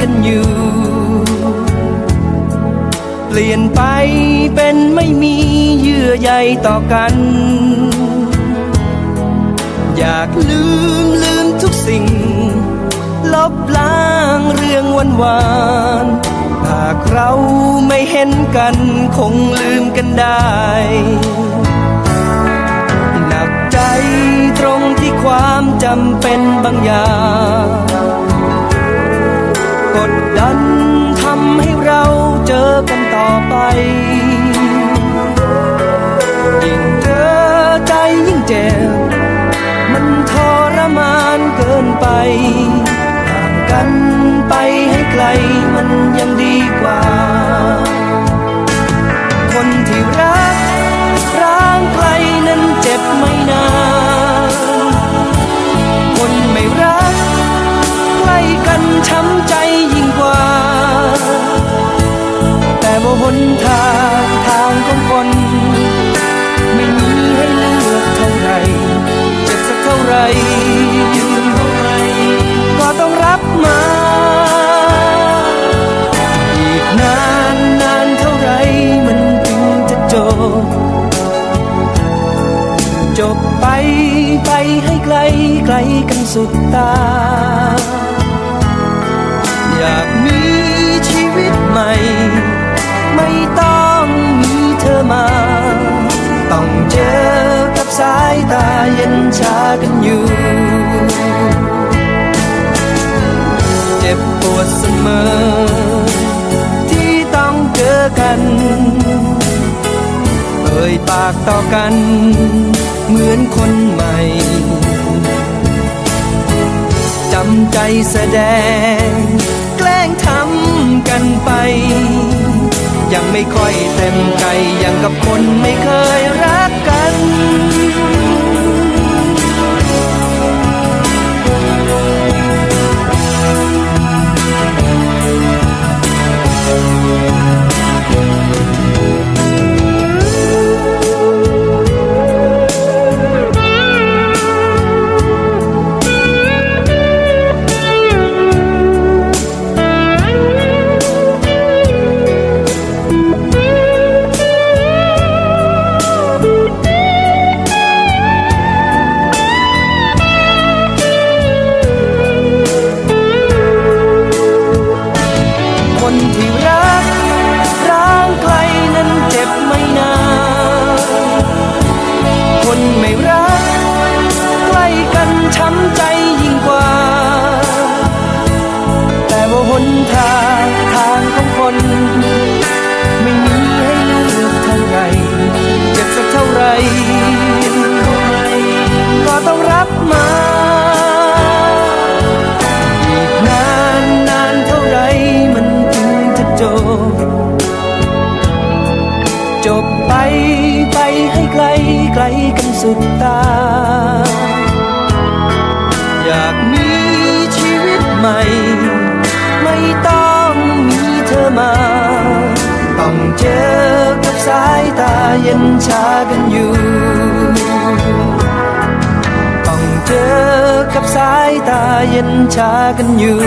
กันอยู่ เปลี่ยนไปเป็นไม่มีเยื่อใยต่อกัน อยากลืมลืมทุกสิ่ง ลบล้างเรื่องวันวานหากเราไม่เห็นกันคงลืมกันได้หนักใจตรงที่ความจำเป็นบางอย่าง ไป ยิ่งเธอใจยิ่งเจ็บ มันทรมานเกินไป ไปให้ไกลไกลกันสุดตา อยากมีชีวิตใหม่ ไม่ต้องมีเธอมา ต้องเจอกับสายตาเย็นชากันอยู่ เจ็บปวดเสมอ ที่ต้องเจอกัน เอ่ยปากต่อกัน เหมือนคนใหม่จำใจแสดง แกล้งทำกันไป ยังไม่ค่อยเต็มใจยังกับคนไม่เคยรักกัน สุดตา อยากมีชีวิตใหม่ ไม่ต้องมีเธอมา ต้องเจอกับสายตาเย็นชากันอยู่ ต้องเจอกับสายตาเย็นชากันอยู่